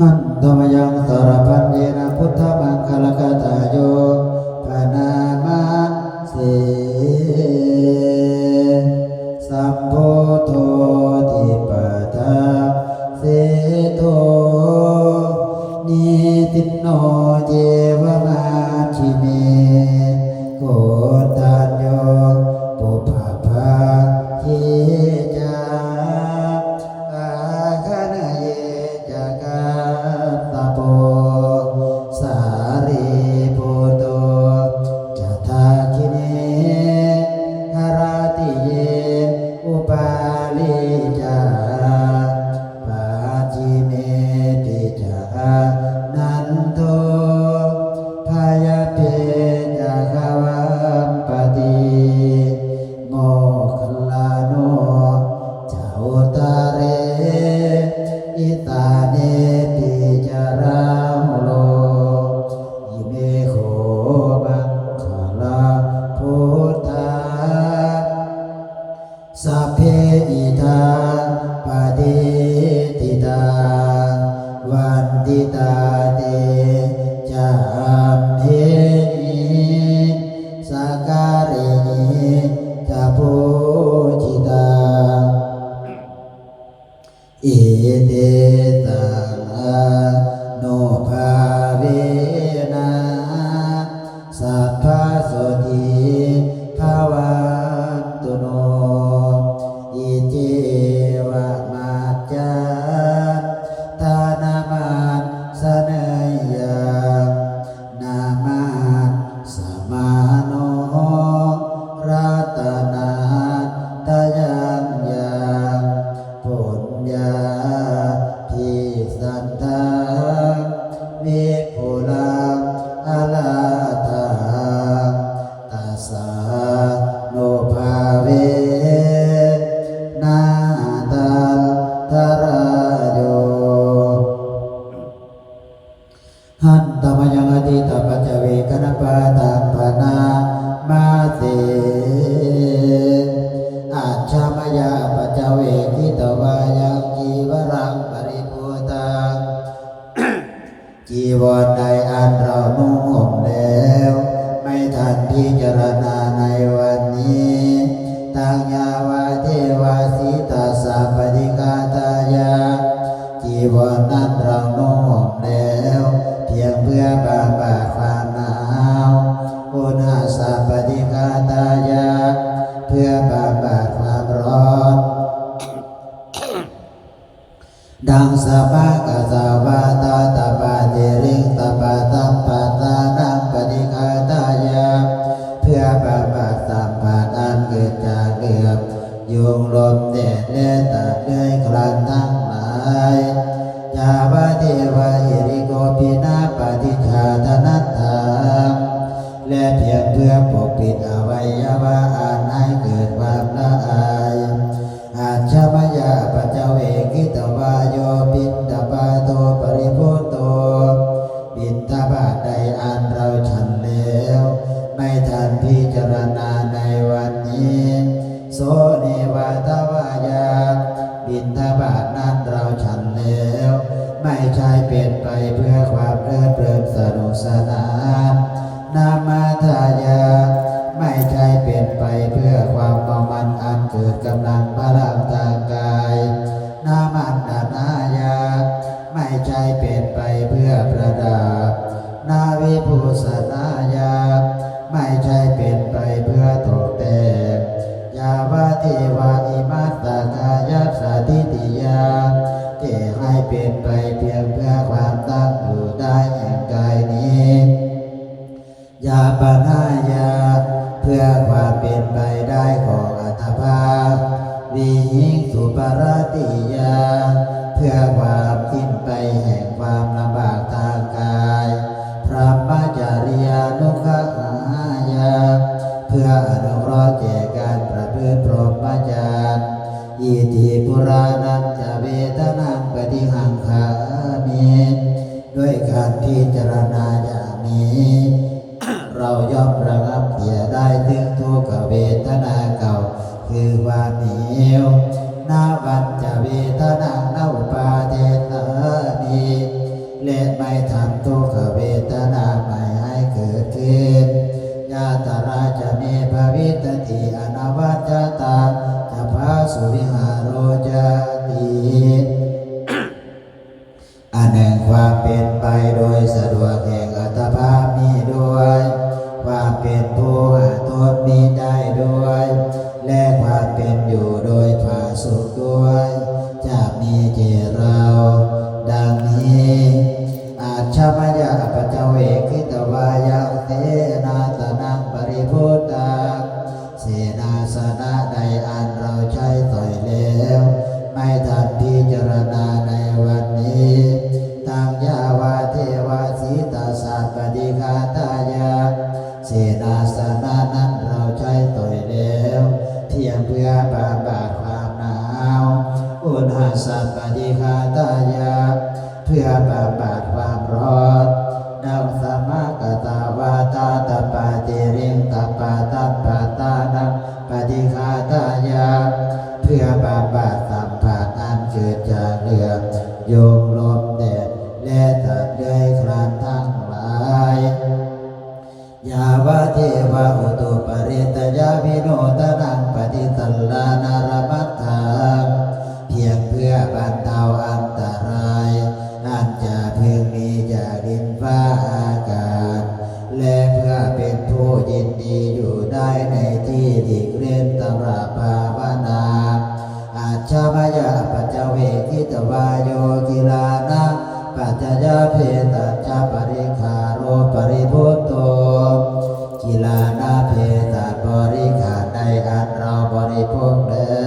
หันธรรมยังสารพันเยนะพุทธมังคลกตาโยปนามาเส อิทาปฏิติตาวันติตา นาตยังยังปุญญาทิสันทังวิปุลังอลาทังตัสสะโนภาเวนาตันตราโยหันตมยังอติตาปัจจเวกนปาตัปนามาเส พิจารณาในวันนี้ตังยาวาเทวาสีตาสาปฏิกาตายาจีวรนั้นเรานุ่งห่มแล้วเพียงเพื่อบาบาดความหนาวอุณาสาปฏิกาตายาเพื่อบาบาดความร้อน ดังสภา เพียงเพื่อปกปิดอวัยวะอันให้เกิดความละอายอาชมยาปัจเจเวกิตวาโยปินตปาโตปริพุตโตบินทบาใดอันเราฉันแล้วไม่ทันพิจารณาในวันนี้ โสเนวาตวายาบินทบาทนั้นเราฉันแล้ว ไม่ใช่เป็นไปเพื่อความเพลิดเพลินสนุกสนาน อันแห่งความเป็นไปโดยสะดวกแห่งอัตภาพมีด้วย ความเป็นผู้หาโทษนี้ได้ด้วย และความเป็นอยู่โดยผาสุขด้วยจากนี้เจรา สัปฏิคาตายะเพื่อปราบาดความร้อนนังสมากตาวาตาตปาติริงตาปาตปาตานังปฏิคาตายะเพื่อปราบาดสัมผัสอันเกิดจากเรื่องโยม พวกเด้